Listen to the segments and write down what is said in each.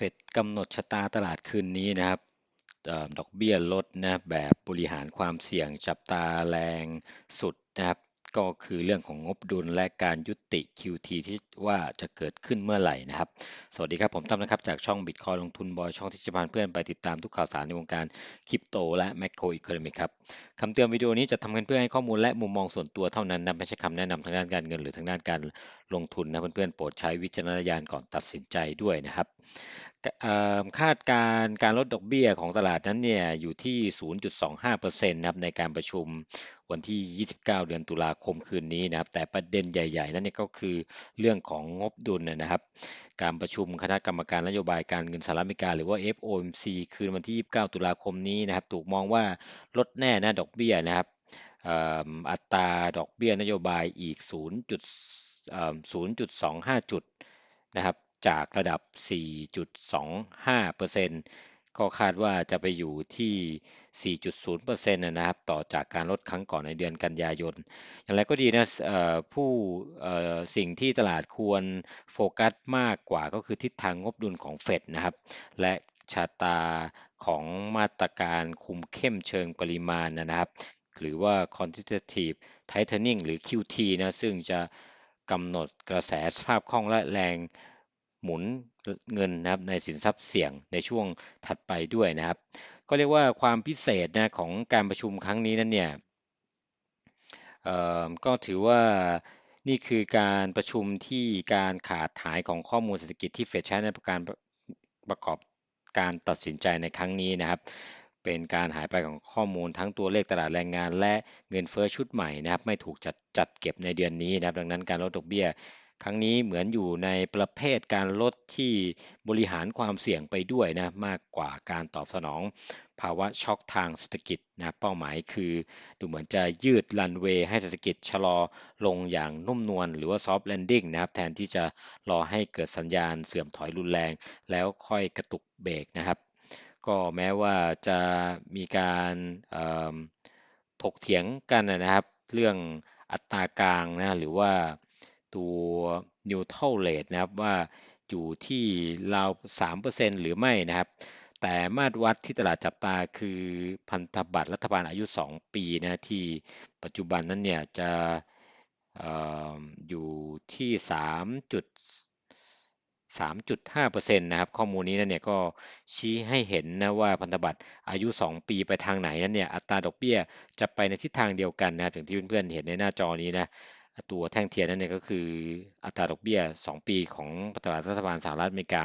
เฟดกำหนดชะตาตลาดคืนนี้นะครับออดอกเบี้ยลดนะแบบบริหารความเสี่ยงจับตาแรงสุดนะครับก็คือเรื่องของงบดุลและการยุติ QT ที่ว่าจะเกิดขึ้นเมื่อไหร่นะครับ สวัสดีครับ ผมตั้มนะครับ จากช่องบิตคอยลงทุนบอยช่องที่จะพาเพื่อนไปติดตามทุกข่าวสารในวงการคริปโตและแมคโครอีโคโนมิกครับคำเตือนวิดีโอนี้จะทำขึ้นเพื่อให้ข้อมูลและมุมมองส่วนตัวเท่านั้นนะไม่ใช่คำแนะนำทางด้านการเงินหรือทางด้านการลงทุนนะเพื่อนๆโปรดใช้วิจารณญาณก่อนตัดสินใจด้วยนะครับ เอ่อคาดการณ์การลดดอกเบี้ยของตลาดนั้นเนี่ยอยู่ที่ 0.25%นะครับในการประชุมวันที่ 29 เดือนตุลาคมคืนนี้นะครับ แต่ประเด็นใหญ่ ๆ นั้นเนี่ยก็คือเรื่องของงบดุลนะครับ การประชุมคณะกรรมการนโยบายการเงินสหรัฐอเมริกา หรือว่า FOMC คืนวันที่ 29 ตุลาคมนี้นะครับ ถูกมองว่าลดแน่นะดอกเบี้ยนะครับอัตราดอกเบี้ยนโยบายอีก0.025 จุดนะครับ จากระดับ 4.25%ก็คาดว่าจะไปอยู่ที่ 4.0%นะครับ ต่อจากการลดครั้งก่อนในเดือนกันยายน อย่างไรก็ดีนะผู้สิ่งที่ตลาดควรโฟกัสมากกว่าก็คือทิศทางงบดุลของเฟดนะครับ และชาตาของมาตรการคุมเข้มเชิงปริมาณนะครับ หรือว่า quantitative tightening หรือ QT นะ ซึ่งจะกำหนดกระแสสภาพคล่องและแรง หมุนเงินนะครับในสินทรัพย์เสี่ยงในช่วงถัดไปด้วยนะครับ ก็เรียกว่าความพิเศษนะของการประชุมครั้งนี้นั้นเนี่ยก็ถือว่านี่คือการประชุมที่การขาดหายของข้อมูลเศรษฐกิจที่เฟดใช้ในการประกอบการตัดสินใจในครั้งนี้นะครับ เป็นการหายไปของข้อมูลทั้งตัวเลขตลาดแรงงาน และเงินเฟ้อชุดใหม่นะครับ ไม่ถูกจัดจัดเก็บในเดือนนี้นะครับ ดังนั้นการลดดอกเบี้ย ครั้งนี้เหมือนอยู่ในประเภทการลดที่บริหารความเสี่ยงไปด้วยนะมากกว่าการตอบสนอง ภาวะช็อคทางเศรษฐกิจนะเป้าหมายคือดูเหมือนจะยืดรันเวย์ให้เศรษฐกิจชะลอลงอย่างนุ่มนวลหรือว่าซอฟต์แลนดิ้งนะครับแทนที่จะรอให้เกิดสัญญาณเสื่อมถอยรุนแรง แล้วค่อยกระตุกเบรกนะครับก็แม้ว่าจะมีการถกเถียงกันนะครับ เรื่องอัตรากลางนะหรือว่า ตัว neutral rate นะครับว่าอยู่ที่ราว 3%หรือไม่นะครับ แต่มาตรวัดที่ตลาดจับตาคือพันธบัตรรัฐบาลอายุ 2 ปีนะที่ปัจจุบันนั้นเนี่ยจะออยู่ที่3.3.5%นะครับข้อมูลนี้นั่นเนี่ยก็ชี้ให้เห็นนะว่าพันธบัตรอายุ 2 ปีไปทางไหนนั้นเนี่ยอัตราดอกเบี้ยจะไปในทิศทางเดียวกันนะครับถึงที่เพื่อนๆเห็นในหน้าจอนี้นะ ตัวแท่งเทียนนั่นเนี่ยก็คืออัตราดอกเบี้ย 2 ปีของตลาดรัฐบาลสหรัฐอเมริกา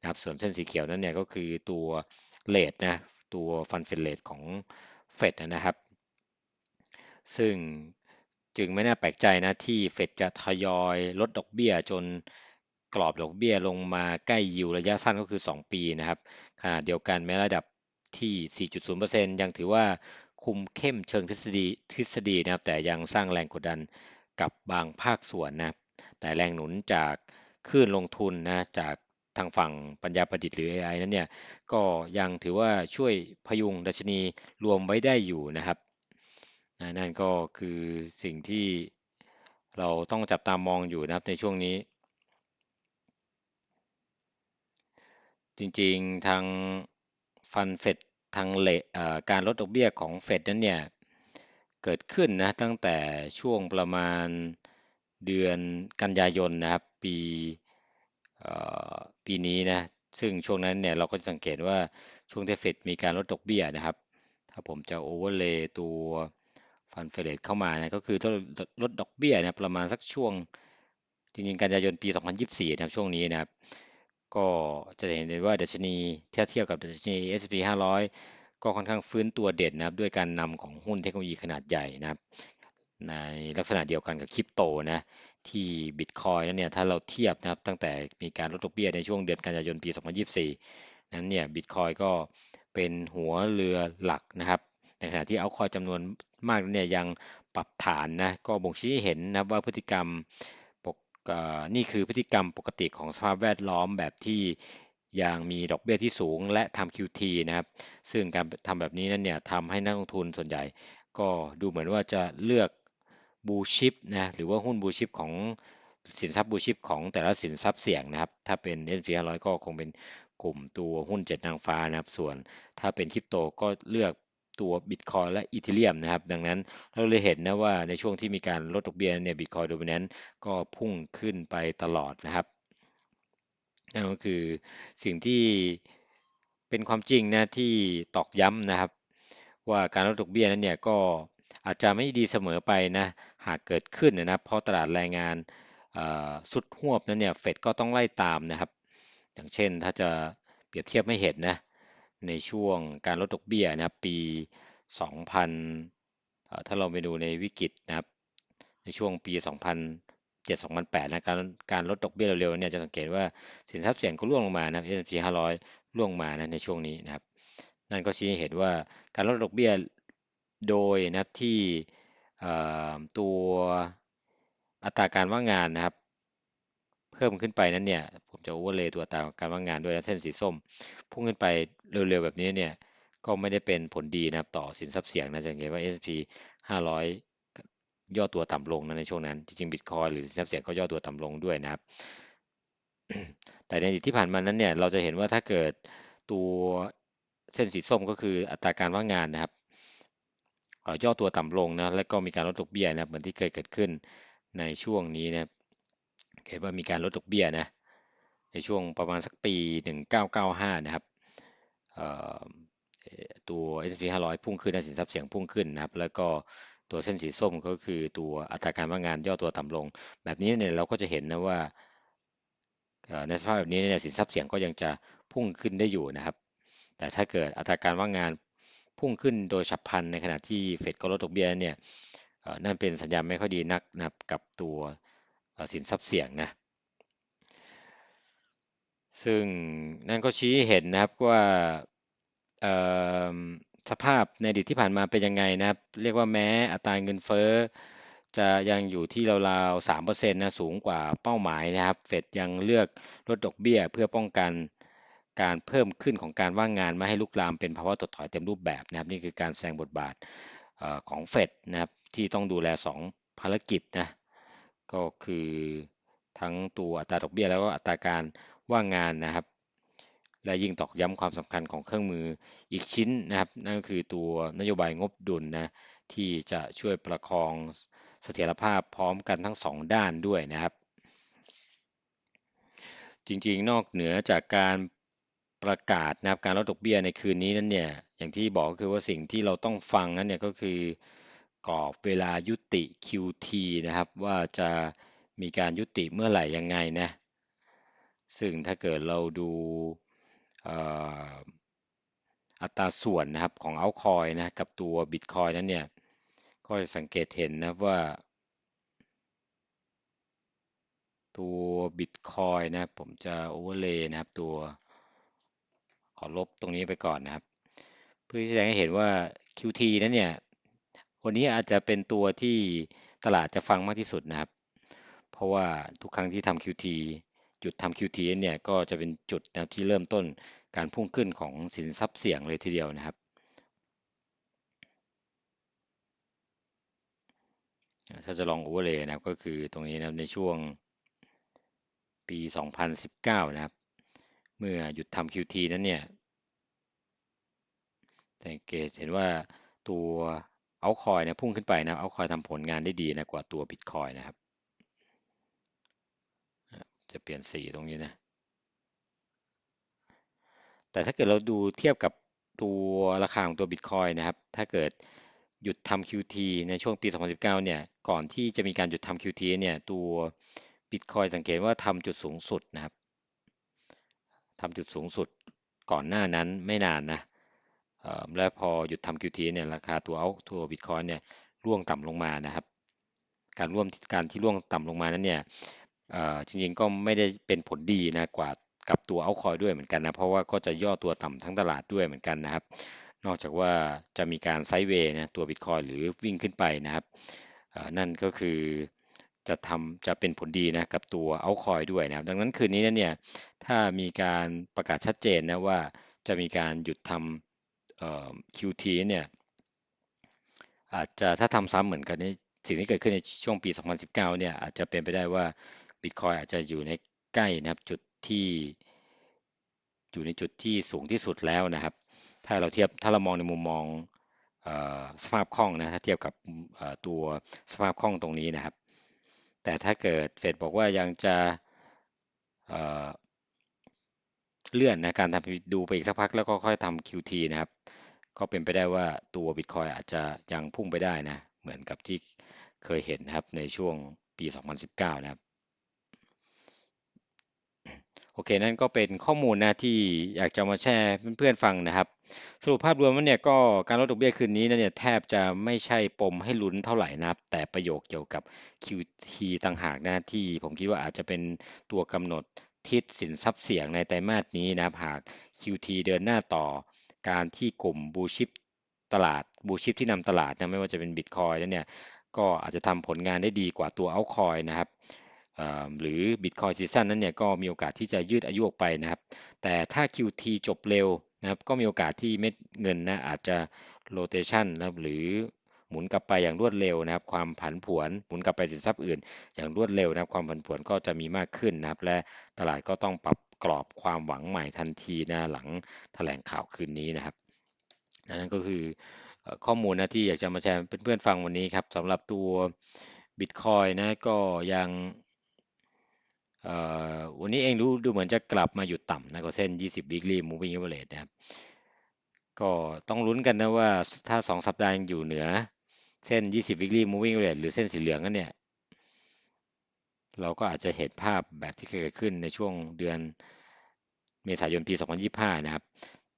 นะครับส่วนเส้นสีเขียวนั่นเนี่ยก็คือตัวเลทนะตัวฟันเฟลเลทของเฟดนะครับ ซึ่งจึงไม่น่าแปลกใจนะที่เฟดจะทยอยลดดอกเบี้ยจนกรอบดอกเบี้ยลงมาใกล้ยิวระยะสั้นก็คือ 2 ปีนะครับขณะเดียวกันแม้ระดับที่ 4.0%ยังถือว่าคุมเข้มเชิงทฤษฎีทฤษฎีนะครับแต่ยังสร้างแรงกดดัน กับบางภาคส่วนนะแต่แรงหนุนจากคลื่นลงทุนนะจากทางฝั่งปัญญาประดิษฐ์หรือ AI นั้นเนี่ยก็ยังถือว่าช่วยพยุงดัชนีรวมไว้ได้อยู่นะครับนั่นก็คือสิ่งที่เราต้องจับตามองอยู่นะครับในช่วงนี้ จริงๆทางฟันเฟดทางเลการลดดอกเบี้ยของเฟดนั้นเนี่ย เกิดขึ้นนะตั้งแต่ช่วงประมาณเดือนกันยายนนะครับปีปีนี้นะซึ่งช่วงนั้นเนี่ยเราก็สังเกตว่าช่วงเที่เฟดมีการลดดอกเบี้ยนะครับ ถ้าผมจะโอเวอร์เลย์ตัวฟันเฟดเข้ามานะก็คือลดดอกเบี้ยนะประมาณสักช่วงจริงๆกันยายนปี 2024 นะครับช่วงนี้นะครับ ก็จะเห็นได้ว่าดัชนีเทียบเทียบกับดัชนี S&P 500 ก็ค่อนข้างฟื้นตัวเด่นนะครับด้วยการนำของหุ้นเทคโนโลยีขนาดใหญ่นะครับ ในลักษณะเดียวกันกับคริปโตนะที่บิตคอยนั้นเนี่ยถ้าเราเทียบนะครับตั้งแต่มีการลดดอกเบี้ยในช่วงเดือนกันยายนปี 2024 นั้นเนี่ยบิตคอยก็เป็นหัวเรือหลักนะครับในขณะที่เอาคอยจำนวนมากเนี่ยยังปรับฐานนะก็บ่งชี้เห็นนะว่าพฤติกรรมนี่คือพฤติกรรมปกติของสภาพแวดล้อมแบบที่ อยังมีดอกเบี้ยที่สูงและทำ QT นะครับ ซึ่งการทำแบบนี้นั้นเนี่ยทำให้นักลงทุนส่วนใหญ่ ก็ดูเหมือนว่าจะเลือกบูชิปนะหรือว่าหุ้นบูชิปของสินทรัพย์บูชิปของแต่ละสินทรัพย์เสี่ยงนะครับ ถ้าเป็น S&P 500 ก็คงเป็นกลุ่มตัวหุ้นเจ็ดนางฟ้านะครับ ส่วนถ้าเป็นคริปโตก็เลือกตัวบิตคอยและอีเทเรียมนะครับ ดังนั้นเราเลยเห็นนะว่าในช่วงที่มีการลดดอกเบี้ยเนี่ยบิตคอยโดมิแนนต์ก็พุ่งขึ้นไปตลอดนะครับ นั่นก็คือสิ่งที่เป็นความจริงนะที่ตอกย้ำนะครับ ว่าการลดดอกเบี้ยนั้นเนี่ยก็อาจจะไม่ดีเสมอไปนะหากเกิดขึ้นนะครับเพราะตลาดแรงงานสุดหวบนั้นเนี่ยเฟดก็ต้องไล่ตามนะครับ อย่างเช่นถ้าจะเปรียบเทียบไม่เห็นนะในช่วงการลดดอกเบี้ยนะครับปี 2000ถ้าเราไปดูในวิกฤตนะครับในช่วงปี 2007 2008นะการการลดดอกเบี้ยเร็วๆเนี่ยจะสังเกตว่าสินทรัพย์เสี่ยงก็ร่วงลงมานะ S&P 500ร่วงมานะในช่วงนี้นะครับ นั่นก็ชี้ให้เห็นว่าการลดดอกเบี้ยโดยนะครับที่ตัวอัตราการว่างงานนะครับ เพิ่มขึ้นไปนั้นเนี่ยผมจะโอเวอร์เลยตัวอัตราการว่างงานด้วยเส้นสีส้ม พุ่งขึ้นไปเร็วๆแบบนี้เนี่ยก็ไม่ได้เป็นผลดีนะครับต่อสินทรัพย์เสี่ยงนะจะเห็นว่า S&P 500 ย่อตัวต่ำลงนะในช่วงนั้น จริงๆบิตคอยหรือสินทรัพย์เสี่ยงก็ย่อตัวต่ำลงด้วยนะครับ แต่ในอดีตที่ผ่านมานั้นเนี่ยเราจะเห็นว่าถ้าเกิดตัวเส้นสีส้มก็คืออัตราการว่างงานนะครับย่อตัวต่ำลงนะแล้วก็มีการลดดอกเบี้ยนะเหมือนที่เคยเกิดขึ้นในช่วงนี้นะเห็นว่ามีการลดดอกเบี้ยนะในช่วงประมาณสักปี 1995 นะครับตัว S&P 500 พุ่งขึ้นในสินทรัพย์เสี่ยงพุ่งขึ้นนะครับ แล้วก็ ตัวเส้นสีส้มก็คือตัวอัตราการว่างงานย่อตัวต่ำลง แบบนี้เนี่ยเราก็จะเห็นนะว่าในสภาพแบบนี้เนี่ยสินทรัพย์เสี่ยงก็ยังจะพุ่งขึ้นได้อยู่นะครับ แต่ถ้าเกิดอัตราการว่างงานพุ่งขึ้นโดยฉับพลันในขณะที่เฟดก็ลดดอกเบี้ยเนี่ยนั่นเป็นสัญญาณไม่ค่อยดีนักนะครับกับตัวสินทรัพย์เสี่ยงนะซึ่งนั่นก็ชี้เห็นนะครับว่า สภาพในอดีตที่ผ่านมาเป็นยังไงนะครับ เรียกว่าแม้อัตราเงินเฟ้อจะยังอยู่ที่ราวๆสามเปอร์เซ็นต์นะสูงกว่าเป้าหมายนะครับ เฟดยังเลือกลดดอกเบี้ยเพื่อป้องกันการเพิ่มขึ้นของการว่างงานไม่ให้ลุกลามเป็นภาวะถดถอยเต็มรูปแบบนะครับ นี่คือการแสดงบทบาทของเฟดนะครับที่ต้องดูแล 2 ภารกิจนะก็คือทั้งตัวอัตราดอกเบี้ยแล้วก็อัตราการว่างงานนะครับ และยิ่งตอกย้ำความสำคัญของเครื่องมืออีกชิ้นนะครับ นั่นก็คือตัวนโยบายงบดุลนะที่จะช่วยประคองเสถียรภาพพร้อมกันทั้ง 2 ด้านด้วยนะครับ จริงๆ นอกเหนือจากการประกาศนะครับการลดดอกเบี้ยในคืนนี้นั้นเนี่ยอย่างที่บอกก็คือว่าสิ่งที่เราต้องฟังนั้นเนี่ยก็คือกรอบเวลายุติ QT นะครับ ว่าจะมีการยุติเมื่อไหร่ยังไงนะ ซึ่งถ้าเกิดเราดู อัตราส่วนนะครับของเอาคอยนะกับตัวบิตคอยนั้นเนี่ย ก็จะสังเกตเห็นนะว่า ตัวบิตคอยนะผมจะโอเวอร์เลย์นะครับตัวขอลบตรงนี้ไปก่อนนะครับ เพื่อที่จะให้เห็นว่า QT นั้นเนี่ย วันนี้อาจจะเป็นตัวที่ตลาดจะฟังมากที่สุดนะครับ เพราะว่าทุกครั้งที่ทำ QT จุดทำ QT เนี่ยก็จะเป็นจุดนะที่เริ่มต้นการพุ่งขึ้นของสินทรัพย์เสี่ยงเลยทีเดียวนะครับถ้าจะลองโอเวอร์เลยนะครับก็คือตรงนี้นะในช่วงปี 2019 นะครับ เมื่อหยุดทำ QT นั้นเนี่ยสังเกตเห็นว่าตัวเอาคอยเนี่ยพุ่งขึ้นไปนะเอาคอยทำผลงานได้ดีนะกว่าตัวบิตคอยนะครับ จะเปลี่ยนสีตรงนี้นะ แต่ถ้าเกิดเราดูเทียบกับตัวราคาของตัวบิตคอยนะครับ ถ้าเกิดหยุดทำ QT ในช่วงปี 2019 เนี่ย ก่อนที่จะมีการหยุดทำ QT เนี่ย ตัวบิตคอยสังเกตว่าทำจุดสูงสุดนะครับทำจุดสูงสุดก่อนหน้านั้นไม่นานนะและพอหยุดทำ QT เนี่ย ราคาตัวเอาตัวบิตคอยเนี่ยร่วงต่ำลงมานะครับ การร่วมการที่ร่วงต่ำลงมานั้นเนี่ย จริงๆก็ไม่ได้เป็นผลดีนะกว่ากับตัวเอาคอยด้วยเหมือนกันนะ เพราะว่าก็จะย่อตัวต่ำทั้งตลาดด้วยเหมือนกันนะครับ นอกจากว่าจะมีการไซด์เวย์นะตัวบิตคอยหรือวิ่งขึ้นไปนะครับนั่นก็คือจะทำจะเป็นผลดีนะกับตัวเอาคอยด้วยนะครับ ดังนั้นคืนนี้เนี่ยถ้ามีการประกาศชัดเจนนะว่าจะมีการหยุดทำ QT เนี่ยอาจจะถ้าทำซ้ำเหมือนกันนี่สิ่งที่เกิดขึ้นในช่วงปี 2019 เนี่ยอาจจะเป็นไปได้ว่า บิตคอยอาจจะอยู่ในใกล้นะครับจุดที่อยู่ในจุดที่สูงที่สุดแล้วนะครับ ถ้าเราเทียบถ้าเรามองในมุมมองสภาพคล่องนะถ้าเทียบกับตัวสภาพคล่องตรงนี้นะครับ แต่ถ้าเกิดเฟดบอกว่ายังจะเลื่อนนะการทำดูไปอีกสักพักแล้วก็ค่อยทำ QT นะครับ ก็เป็นไปได้ว่าตัว Bitcoin อาจจะยังพุ่งไปได้นะ เหมือนกับที่เคยเห็นนะครับในช่วงปี 2019 นะครับ โอเค นั่นก็เป็นข้อมูลนะที่อยากจะมาแชร์เพื่อนๆฟังนะครับ สรุปภาพรวมว่าเนี่ยก็การลดดอกเบี้ยคืนนี้นะเนี่ยแทบจะไม่ใช่ปมให้ลุ้นเท่าไหร่นะครับ แต่ประโยคเกี่ยวกับ QT ต่างหากนะที่ผมคิดว่าอาจจะเป็นตัวกำหนดทิศสินทรัพย์เสี่ยงในไตรมาสนี้นะครับหาก QT เดินหน้าต่อการที่กลุ่มบูชิปตลาดบูชิปที่นำตลาดนะไม่ว่าจะเป็นบิตคอยแล้วเนี่ยก็อาจจะทำผลงานได้ดีกว่าตัวเอาคอยนะครับ หรือ Bitcoin Season นั้นเนี่ยก็มีโอกาสที่จะยืดอายุออกไปนะครับ แต่ถ้า QT จบเร็วนะครับก็มีโอกาสที่เม็ดเงินนะอาจจะ rotation นะครับหรือหมุนกลับไปอย่างรวดเร็วนะครับ ความผันผวนหมุนกลับไปสินทรัพย์อื่น อย่างรวดเร็วนะครับ ความผันผวนก็จะมีมากขึ้นนะครับ และตลาดก็ต้องปรับกรอบความหวังใหม่ทันทีนะหลังแถลงข่าวคืนนี้นะครับนั่นก็คือข้อมูลนะที่อยากจะมาแชร์เพื่อนๆฟังวันนี้ครับสำหรับตัว Bitcoin นะก็ยัง วันนี้เองดูดูเหมือนจะกลับมาหยุดต่ำนะก็เส้น 20 weekly moving average นะครับ ก็ต้องลุ้นกันนะว่าถ้า 2 สัปดาห์ยังอยู่เหนือ เส้น 20 weekly moving average หรือเส้นสีเหลืองนั่นเนี่ย เราก็อาจจะเห็นภาพแบบที่เคยเกิดขึ้นในช่วงเดือนเมษายนปี 2025 นะครับ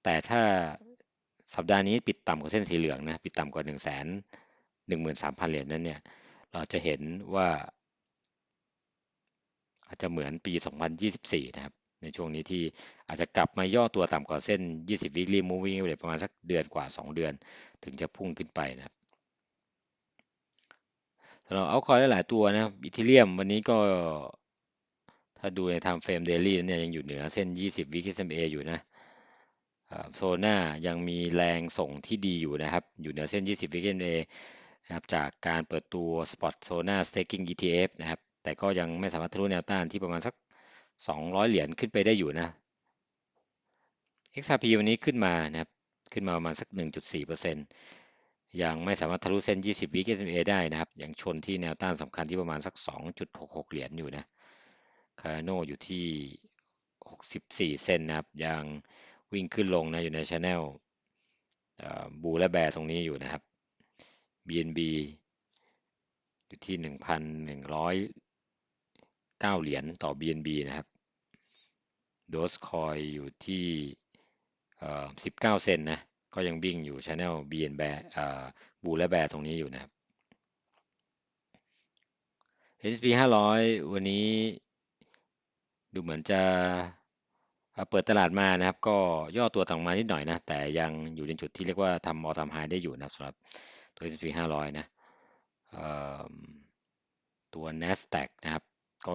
แต่ถ้าสัปดาห์นี้ปิดต่ำกว่าเส้นสีเหลืองนะ ปิดต่ำกว่า 1 1 3 0 0 0 เหรียญนั้นเนี่ย เราจะเห็นว่า อาจจะเหมือนปี 2024 นะครับ ในช่วงนี้ที่อาจจะกลับมาย่อตัวต่ำกว่าเส้น 20 weekly moving average ประมาณสักเดือนกว่า 2 เดือน ถึงจะพุ่งขึ้นไปนะครับเราเอาคอยหลายตัวนะอิทเลียมวันนี้ก็ถ้าดูใน time frame daily เนี่ยยังอยู่เหนือเส้น 20 week SMA อยู่นะโซน่ายังมีแรงส่งที่ดีอยู่นะครับ อยู่เหนือเส้น 20 week SMA นะครับจากการเปิดตัว spot Sona staking ETF นะครับ แต่ก็ยังไม่สามารถทะลุแนวต้านที่ประมาณสัก 200 เหรียญขึ้นไปได้อยู่นะ XRP วันนี้ขึ้นมานะครับ ขึ้นมาประมาณสัก 1.4%ยังไม่สามารถทะลุเส้น 20 วิ SMA ได้นะครับ ยังชนที่แนวต้านสำคัญที่ประมาณสัก 2.66 เหรียญอยู่นะคาโนอยู่ที่ 64 เซนนะครับ ยังวิ่งขึ้นลงนะ อยู่ในช anel บูและแบร์ตรงนี้อยู่นะครับ BNB อยู่ที่ 1,100 9 เหรียญต่อ BNB นะครับโดสคอยอยู่ที่19เซนนะ ก็ยังวิ่งอยู่ช anel BN แบบูและแบร์ตรงนี้อยู่นะครับ SP 500 วันนี้ดูเหมือนจะเปิดตลาดมานะครับ ก็ย่อตัวต่างมานิดหน่อยนะ แต่ยังอยู่ในจุดที่เรียกว่าทำออทำไฮได้อยู่นะครับสำหรับตัว SP 500 นะตัว NASDAQ นะครับ ก็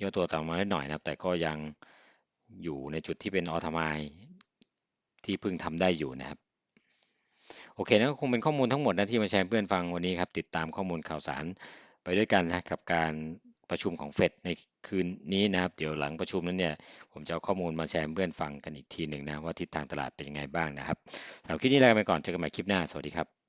ย่อตัวต่ำมาได้หน่อยนะครับ แต่ก็ยังอยู่ในจุดที่เป็นออทมายที่เพึ่งทำได้อยู่นะครับ โอเคนั่นก็คงเป็นข้อมูลทั้งหมดนะที่มาแชร์เพื่อนฟังวันนี้ครับ ติดตามข้อมูลข่าวสารไปด้วยกันนะกับการประชุมของเฟดในคืนนี้นะครับ เดี๋ยวหลังประชุมนั้นเนี่ยผมจะเอาข้อมูลมาแชร์เพื่อนฟังกันอีกทีหนึ่งนะว่าทิศทางตลาดเป็นยังไงบ้างนะครับสำหรับคลิปนี้ลาไปก่อนเจอกันใหม่คลิปหน้าสวัสดีครับ